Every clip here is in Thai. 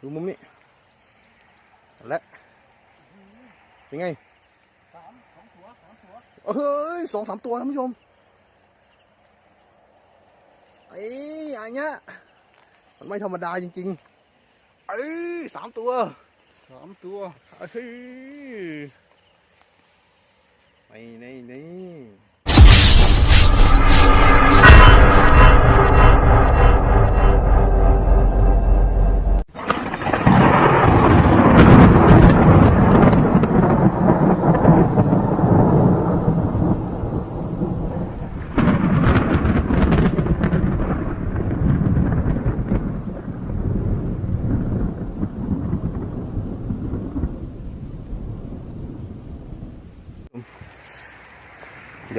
ดูมุมนี้และเป็นไงสามสองตัวสามตัวเฮ้ยสองสามตัวท่านผู้ชมไอ้ไอ้เนี้ยมันไม่ธรรมดาจริงๆเอ้ยสามตัวสามตัวเฮ้ยไม่นี่นี่เ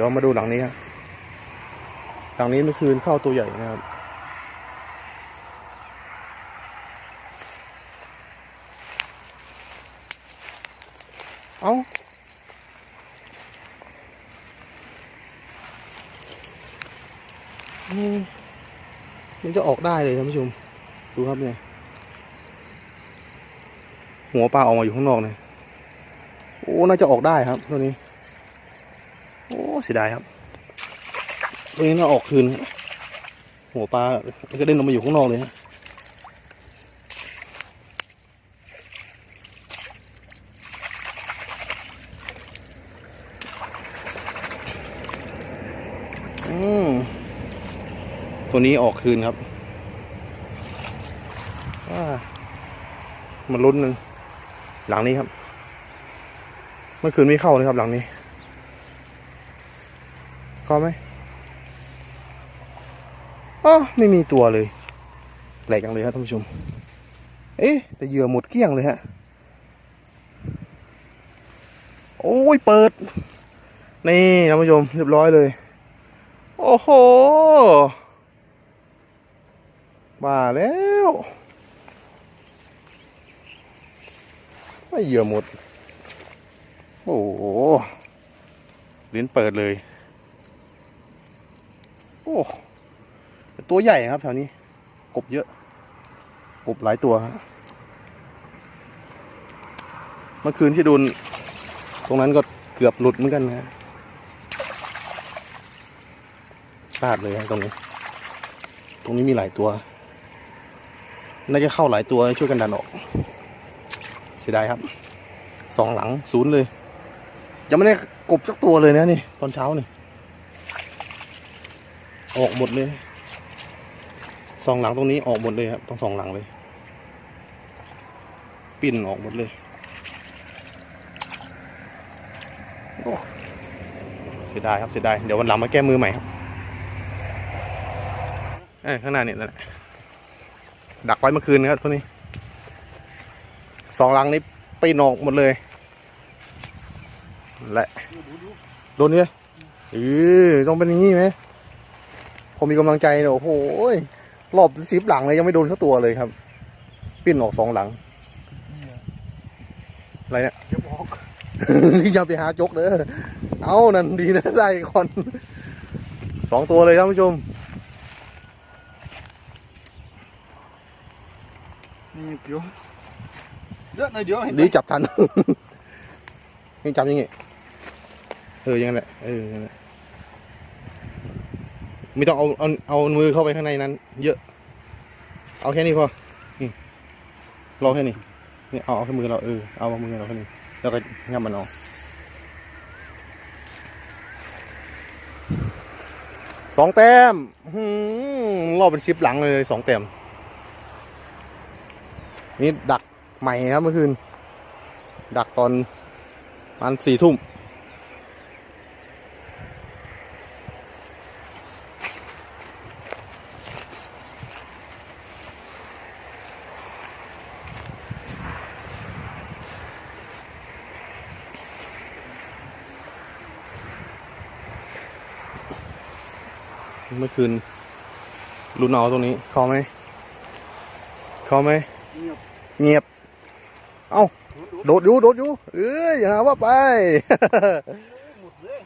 ดี๋ยวมาดูหลังนี้ครับหลังนี้เมื่อคืนเข้าตัวใหญ่นะครับเอ้ามมันจะออกได้เลยท่านผู้ชม ดูครับเนี่ย หัวปลาออกมาอยู่ข้างนอกเนี่ยโอ้ น่าจะออกได้ครับตัวนี้ เสียดายครับตัวนี้น่าออกคืน หัวปลาก็เด้นออกมาอยู่ข้างนอกเลยฮะตัวนี้ออกคืนครับอ่ามันลุ้นหนึ่งหลังนี้ครับ เมื่อคืนไม่เข้าเลยครับหลังนี้ เข้าไหมอ๋อไม่มีตัวเลยแปลกจังเลยครับท่านผู้ชม เอ๊ะแต่เหยื่อหมดเกลี้ยงเลยฮะ โอ้ยเปิด นี่ท่านผู้ชมเรียบร้อยเลย โอ้โหบ้าแล้วไม่เหยื่อหมด โอ้โหลิ้นเปิดเลย อ้ตัวใหญ่ครับแถวนี้ กบเยอะ กบหลายตัวเมื่อคืนที่โดนตรงนั้นก็เกือบหลุดเหมือนกันนะพลาดเลยตรงนี้ ตรงนี้มีหลายตัว น่าจะเข้าหลายตัวช่วยกันดันออก เสียดายครับ สองหลังศูนย์เลย ยังไม่ได้กบสักตัวเลยนะนี่ ตอนเช้านี่ ออกหมดเลยสองหลังตรงนี้ออกหมดเลยครับต้องสองหลังเลย ปิ่นออกหมดเลยโอ้เสียดายครับเสียดายเดี๋ยววันหลังมาแก้มือใหม่ครับเอ้ข้างหน้านี่นั่นแหละดักไว้เมื่อคืนนะครับพวกนี้สองหลังนี้ไปนอกหมดเลยและโดนเนี่ยเออต้องเป็นอย่างนี้ไหม ผมมีกำลังใจเนี่ยโอ้โหยรอบสิบหลังเลยยังไม่โดนเข้าตัวเลยครับ ปิ้นออกสองหลังเนี่ยอะไรเนี่ยอย่าบอกอย่าไปหาจกเด้อเอานั่นดีนะได้ก่อนสองตัวเลยท่านผู้ชมนี่เดี๋ยวเยอะหน่อยเดี๋ยวเห็นไหมดีจับทันนี่จับยังไงเอออยังนั้นแหละเอออยังนั้นแหละ ไม่ต้องเอาเอาเอามือเข้าไปข้างในนั้น เยอะ เอาแค่นี้พอนี่รอแค่นี้นี่เอาเอาแค่มือเราเออเอามือเราแค่นี้แล้วก็งับมันเอาสองแต้มหือรอบเป็นชิปหลังเลยสองแต้มนี่ดักใหม่ครับเมื่อคืน ดักตอนประมาณสี่ทุ่ม เมื่อคืนรุนเอาตรงนี้เข้าไหมเข้าไหมเงียบเงียบเอ้าดูดูโดดอยู่โดดอยู่เอ้ยอย่าหาว่าไปหมดเลย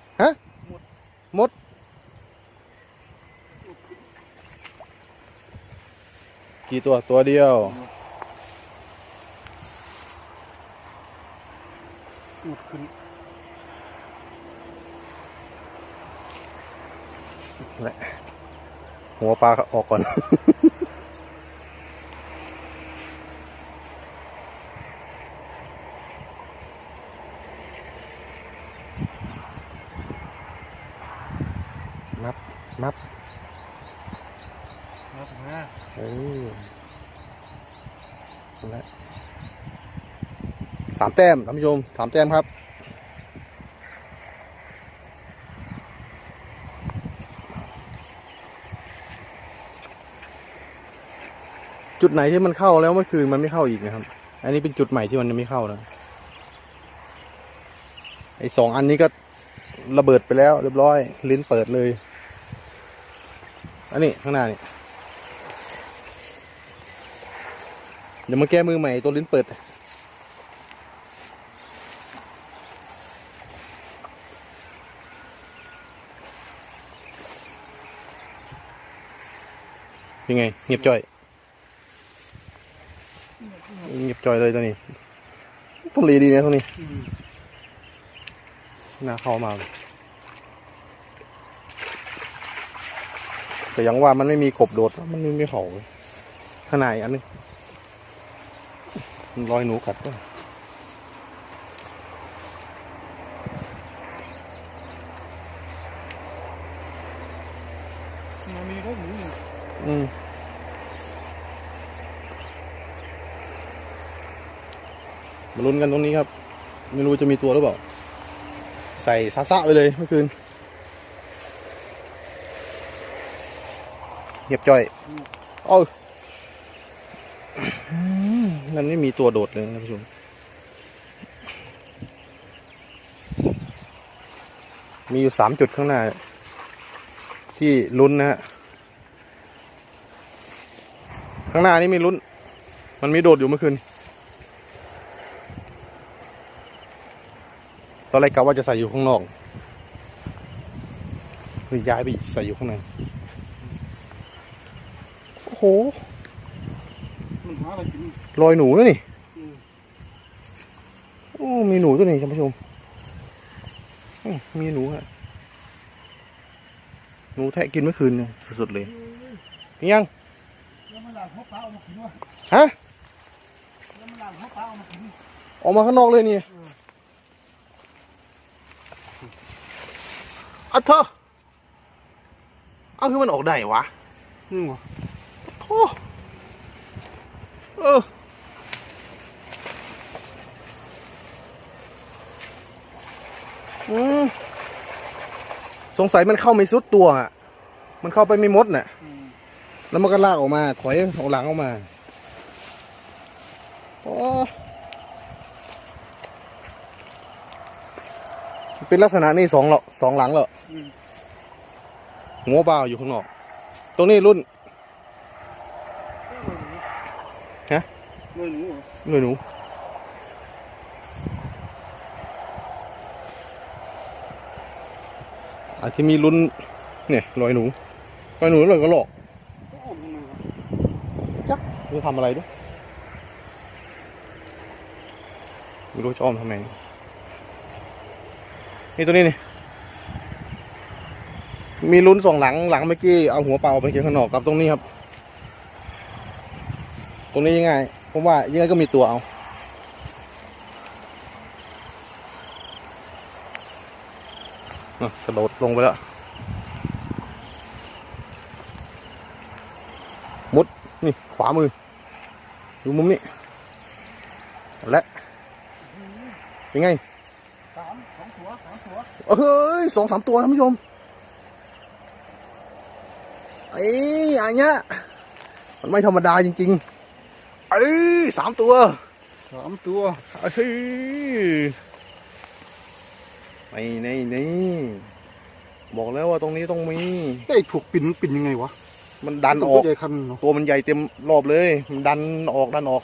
กี่ตัวตัวเดียว หมดขึ้น แหละ หัวปลาออกก่อน นับ นับมาถึงห้าเออนั่นแหละสามแต้มท่านผู้ชมสามแต้มครับ ไหนที่มันเข้าแล้วเมื่อคืนมันไม่เข้าอีกนะครับ อันนี้เป็นจุดใหม่ที่มันยังไม่เข้านะไอ้สองอันนี้ก็ระเบิดไปแล้วเรียบร้อย ลิ้นเปิดเลย อันนี้ข้างหน้านี่เดี๋ยวมาแก้มือใหม่ตัวลิ้นเปิด ยังไง เงียบจ่อย เงียบ จ่อยเลยตัวนี้ต้องรีดีนะตัวนี้อืมน่าเข้ามาเลยแต่ยังว่ามันไม่มีขบโดด มันไม่มีเขาข้างในอันนึงมันรอยหนูกัดด้วยมันมีได้หมูอยู่อืม มาลุ้นกันตรงนี้ครับ ไม่รู้จะมีตัวหรือเปล่า ใส่ซาซะไปเลยเมื่อคืนเงียบจ้อยเอ้าอืมนั่นไม่มีตัวโดดเลยนะท่านผู้ชมมีอยู่สามจุดข้างหน้า ที่ลุ้นนะฮะ ข้างหน้านี่มีลุ้น มันมีโดดอยู่เมื่อคืน ตอนแรกกะว่าจะใส่อยู่ข้างนอกคือย้ายไปใส่อยู่ข้างในโอ้โหมันหาอะไรกินรอยหนูแล้วนี่โอ้มีหนูตัวนี้ท่านผู้ชมมีหนูอะหนูแทะกินเมื่อคืนสุดๆเลยยังแล้วมันหลากหัวปลาเอามากินวะฮะออกมาข้างนอกเลยนี่ อืมอะเธอเอาคือมันออกได้วะนี่วะโอ้เอออืมสงสัยมันเข้าไม่สุดตัวอะ มันเข้าไปไม่มดน่ะอืมแล้วมันก็ลากออกมาถอยเอาหลังออกมา โอ้ เป็นลักษณะนี้สองเหรอสองหลังเหรออืมหัวเปล่าอยู่ข้างนอก ตรงนี้รุ่นฮะเงินหมูเหรอหน่วยหนูอาจจะมีลุ้นเนี่ยรอยหนูรอยหนูรอยก็หลอกก็ออกทำไมวะจะทำอะไรด้วยไม่รู้จะอ้อมทำไม นี่ตัวนี้นี่ มีลุ้นสองหลังหลังเมื่อกี้เอาหัวเปล่าไปเกี่ยวข้างนอกกับตรงนี้ครับ ตรงนี้ยังไงผมว่ายังไงก็มีตัวเอาอะกระโดดลงไปแล้ว มุด นี่ขวามือ ดูมุมนี้ และ ยังไง สามสองตัวสามตัว เฮ้ยสองสามตัวท่านผู้ชมไอ้อันเนี้ยมันไม่ธรรมดาจริงๆเอ้ยสามตัวสามตัวเฮ้ยไม่นี่นี่บอกแล้วว่าตรงนี้ต้องมีไอ้ถูกปิ่นปิ่นยังไงวะมันดันตัอวอกใหญ่คันเนาะตัวมันใหญ่เต็มรอบเลย มันดันออกดันออก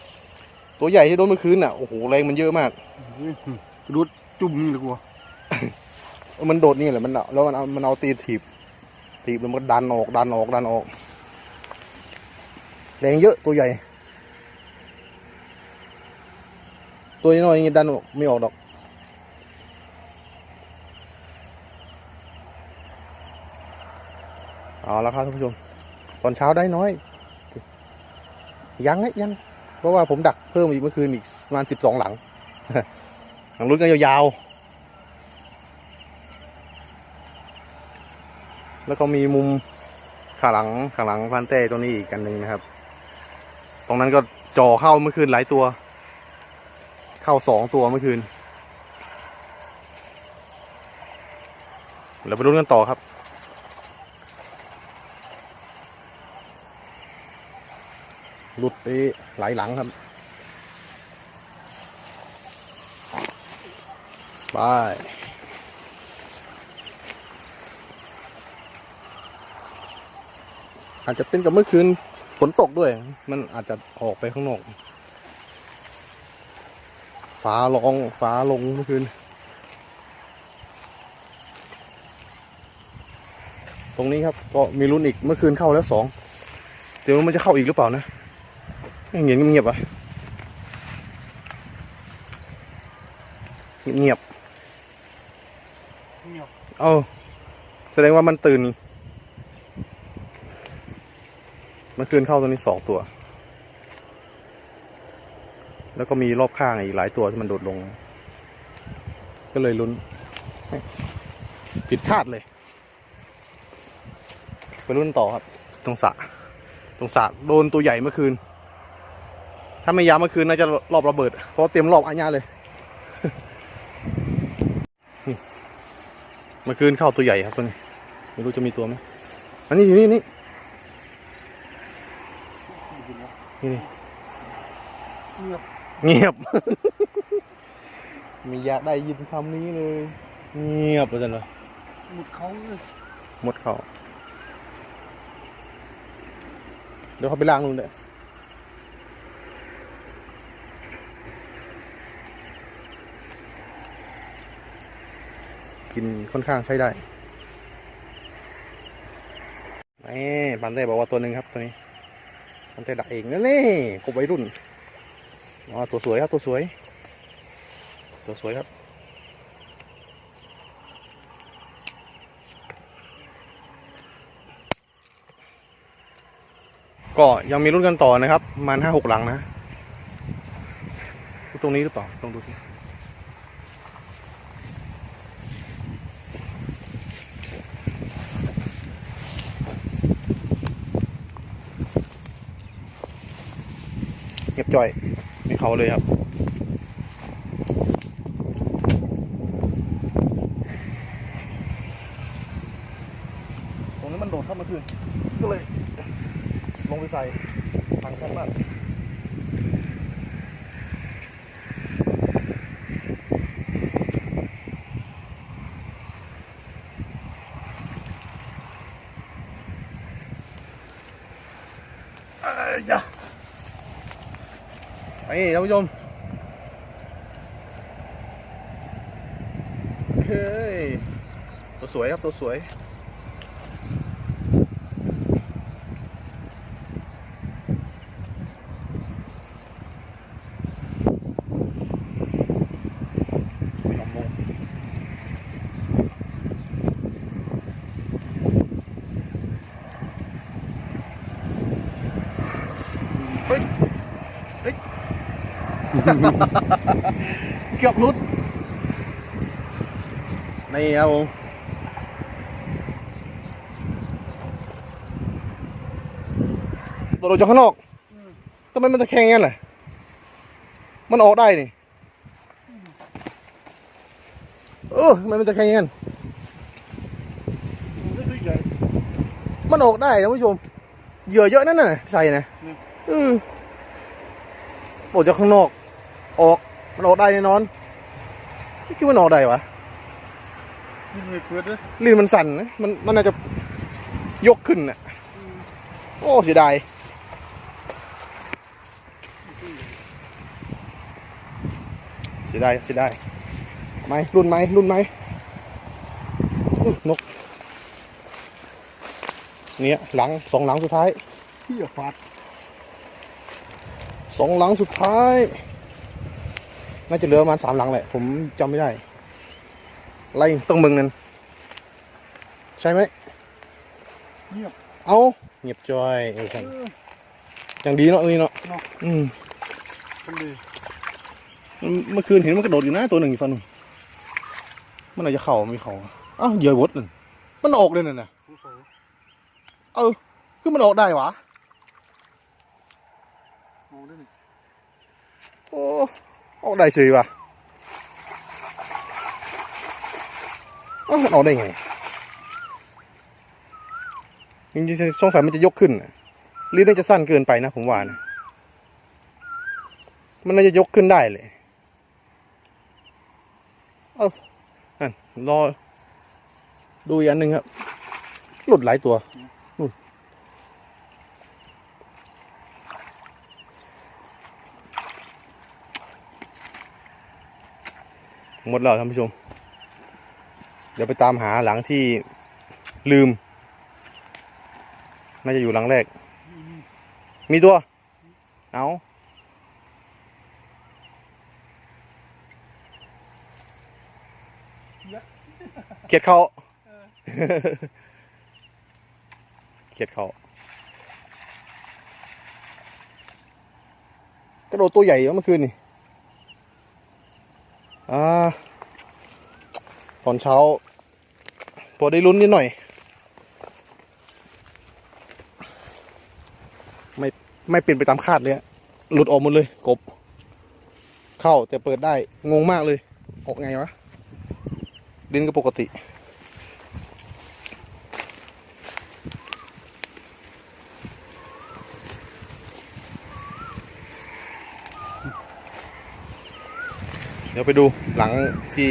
ตัวใหญ่ที่โดนเมื่อคืนน่ะโอ้โหแรงมันเยอะมากดูดจุ่มนี่เลยกูวะ มันโดดนี่แหละมันแล้วมันเอามันเอาตีถีบถีบแล้วมันดันออกดันออกดันออกแรงเยอะตัวใหญ่ ตัวน้อยอย่างนี้ดันออกไม่ออกดอกเอาละครับท่านผู้ชมตอนเช้าได้น้อย ยังไงยังเพราะว่าผมดักเพิ่มอีกเมื่อคืนอีกประมาณสิบสองหลังหลังรุ่นกันยาว แล้วก็มีมุมข้างหลังข้างหลังพันเต้ตรงนี้อีกกันหนึ่งนะครับ ตรงนั้นก็จ่อเข้าเมื่อคืนหลายตัว เข้าสองตัวเมื่อคืนเราไปรุ่นกันต่อครับหลุดไปหลายหลังครับไป อาจจะเป็นกับเมื่อคืนฝนตกด้วย มันอาจจะออกไปข้างนอก ฟ้าร้องฟ้าลงเมื่อคืน ตรงนี้ครับก็มีรุ่นอีกเมื่อคืนเข้าแล้วสอง เดี๋ยวมันจะเข้าอีกหรือเปล่านะไม่เงียบเงียบๆอะเงียบเงียบๆเอ้าแสดงว่ามันตื่น มันคืนเข้าตัวนี้สองตัว แล้วก็มีรอบข้างอีกหลายตัวที่มันโดดลง ก็เลยลุ้น ผิดคาดเลย ไปรุ่นต่อครับ ตรงสะตรงสะโดนตัวใหญ่เมื่อคืน ถ้าไม่ยามเมื่อคืนน่าจะรอบระเบิด เพราะเตรียมรอบอาญาเลย เมื่อคืนเข้าตัวใหญ่ครับตัวนี้ ไม่รู้จะมีตัวไหมอันนี้อยู่นี่นี่นี่นี่ เงียบ เงียบ ไมีอยากได้ยินคำนี้เลย เงียบเลยจังเลยหมดเขาเลยหมดเขาเดี๋ยวเขาไปล้างนู่นเลยกินค่อนข้างใช้ได้นี่ปันเต้บอกว่าตัวหนึ่งครับตัวนี้ มันจะดักเองนั่นนี่กบวัยรุ่นอ๋อตัวสวยครับตัวสวย ตัวสวยครับก็ยังมีรุ่นกันต่อนะครับ มันห้าหกหลังนะ ตรงนี้หรือเปล่าลองดูสิ งียบจ่อยไม่เขาเลยครับตรงนี้มันโดดเข้ามาคืนก็เลยลงไปใส่ถังแคบมากเอ้ยจ้ะ ไปท่านผู้ชมเฮ้ยตัวสวยครับตัวสวย ลองลงเฮ้ยเฮ้ย เกือบหลุด นี่ครับผมโดดออกจากข้างนอกทำไมมันตะแคงงั้นล่ะ มันออกได้นี่เออทำไมมันจะแข็งอย่างนั้นมันได้ตัวใหญ่มันออกได้ท่านผู้ชมเหยื่อเยอะนั่นน่ะใส่นะอืมเออออกจากข้างนอก ออก มันออกได้แน่นอนไม่คิดว่ามันออกได้วะยิงไม่เปิดเลยลื่นมันสั่นนะมันมันน่าจะยกขึ้นน่ะโอ้เสียดายเสียดายเสียดายไหมรุ่นไหมรุ่นไหมอุ๊ยนกเนี่ยหลังสองหลังสุดท้ายเที่ยฟาดสองหลังสุดท้าย น่าจะเหลือประมาณสามหลังแหละ ผมจำไม่ได้ไล่ต้องมึงนั่นใช่ไหมเงียบเอาเงียบจอยเออครับอย่างดีเนาะนี่เนาะเนาะอืมเป็นดีเมื่อคืนเห็นมันกระโดดอยู่นะตัวหนึ่งอีกฟันหนึ่งมันอาจจะเข่าไม่เข่าอ้าวเหยื่อวดนั่นมันออกเลยนั่นน่ะสงสัยเออคือมันออกได้วะมองได้นี่โอ้ ออกได้เฉยว่ะเอ้ามันออกได้ไงจริงๆสงสัยมันจะยกขึ้นลิ้นน่าจะสั้นเกินไปนะผมว่านะมันน่าจะยกขึ้นได้เลย เอ้านั่นรอ ดูอีกอันหนึ่งครับ หลุดหลายตัว หมดแล้วท่านผู้ชม เดี๋ยวไปตามหาหลังที่ลืม น่าจะอยู่หลังแรก มีตัว เอาเขียดเขาเขียดเขากระโดดตัวใหญ่เมื่อคืนนี่ อ่าตอนเช้า พอได้ลุ้นนิดหน่อย ไม่ไม่เป็นไปตามคาดเลยหลุดออกหมดเลย กบ เข้าแต่เปิดได้ งงมากเลย ออกไงวะ ดินก็ปกติ ดี๋ยวไปดูหลังที่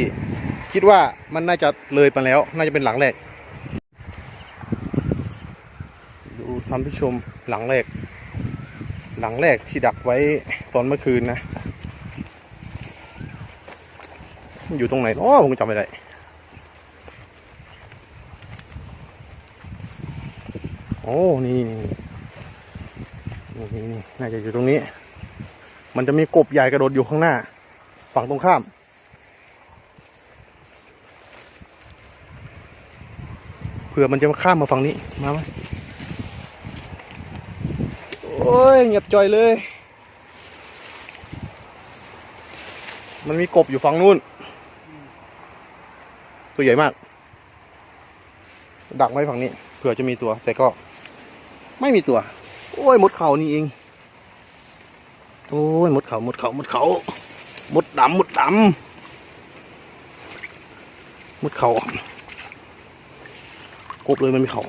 คิดว่ามันน่าจะเลยไปแล้ว น่าจะเป็นหลังแรก ดูท่านผู้ชมหลังแรก หลังแรกที่ดักไว้ตอนเมื่อคืนนะ อยู่ตรงไหนเนาะผมจำไม่ได้โอ้นี่นี่นี่น่าจะอยู่ตรงนี้ มันจะมีกบใหญ่กระโดดอยู่ข้างหน้า ฝั่งตรงข้าม เผื่อมันจะมาข้ามมาฝั่งนี้ มาไหมโอ้ยเงียบจ่อยเลย มันมีกบอยู่ฝั่งนู้น ตัวใหญ่มาก ดักไว้ฝั่งนี้ เผื่อจะมีตัว แต่ก็ไม่มีตัว โอ้ยมดเขานี่เอง โอ้ยมดเขา มดเขา มดเขา มดดำมดดำมดเขากบเลยมันมีเขา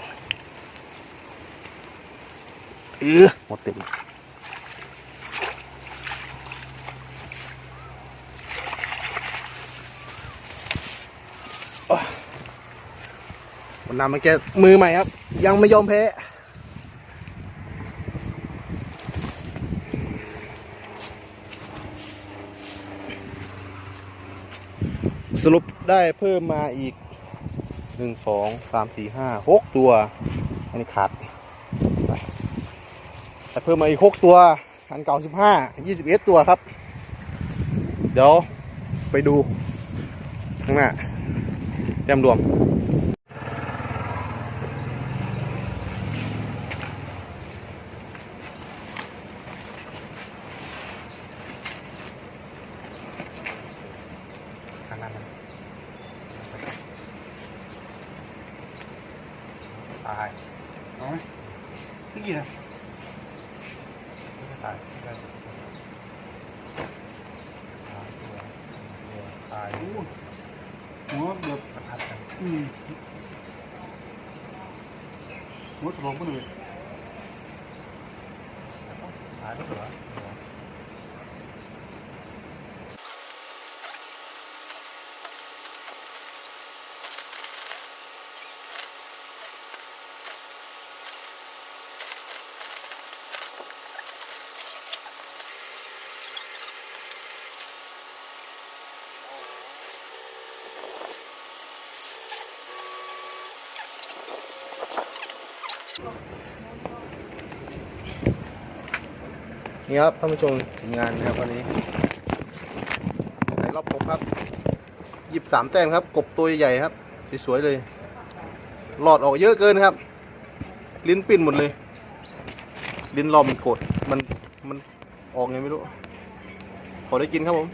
เออหมดเต็มวันน้ำมาแกมือใหม่ครับ ยังไม่ยอมแพ้ สรุปได้เพิ่มมาอีกหนึ่งสองสามสี่ห้าหกตัว อันนี้ขาดแต่เพิ่มมาอีกหกตัว อันเก่าสิบห้ายี่สิบเอ็ดตัวครับ เดี๋ยวไปดูข้างหน้าแต้มรวม ข้างหน้ามันตาย เอาไหมนี่กี่นะ ตายตายตาย โอ้หัวแบบ ประทัดกัน อืมหัวสมองมันเลย ตายก็เหรอ นี่ครับท่านผู้ชมงานนะครับวันนี้ในรอบกบครับหยิบสามแต้มครับ กบตัวใหญ่ครับสวยๆเลย หลอดออกเยอะเกินครับ ลิ้นปิ่นหมดเลย ลิ้นรอมันกดมันมันออกไงไม่รู้ ขอได้กินครับผม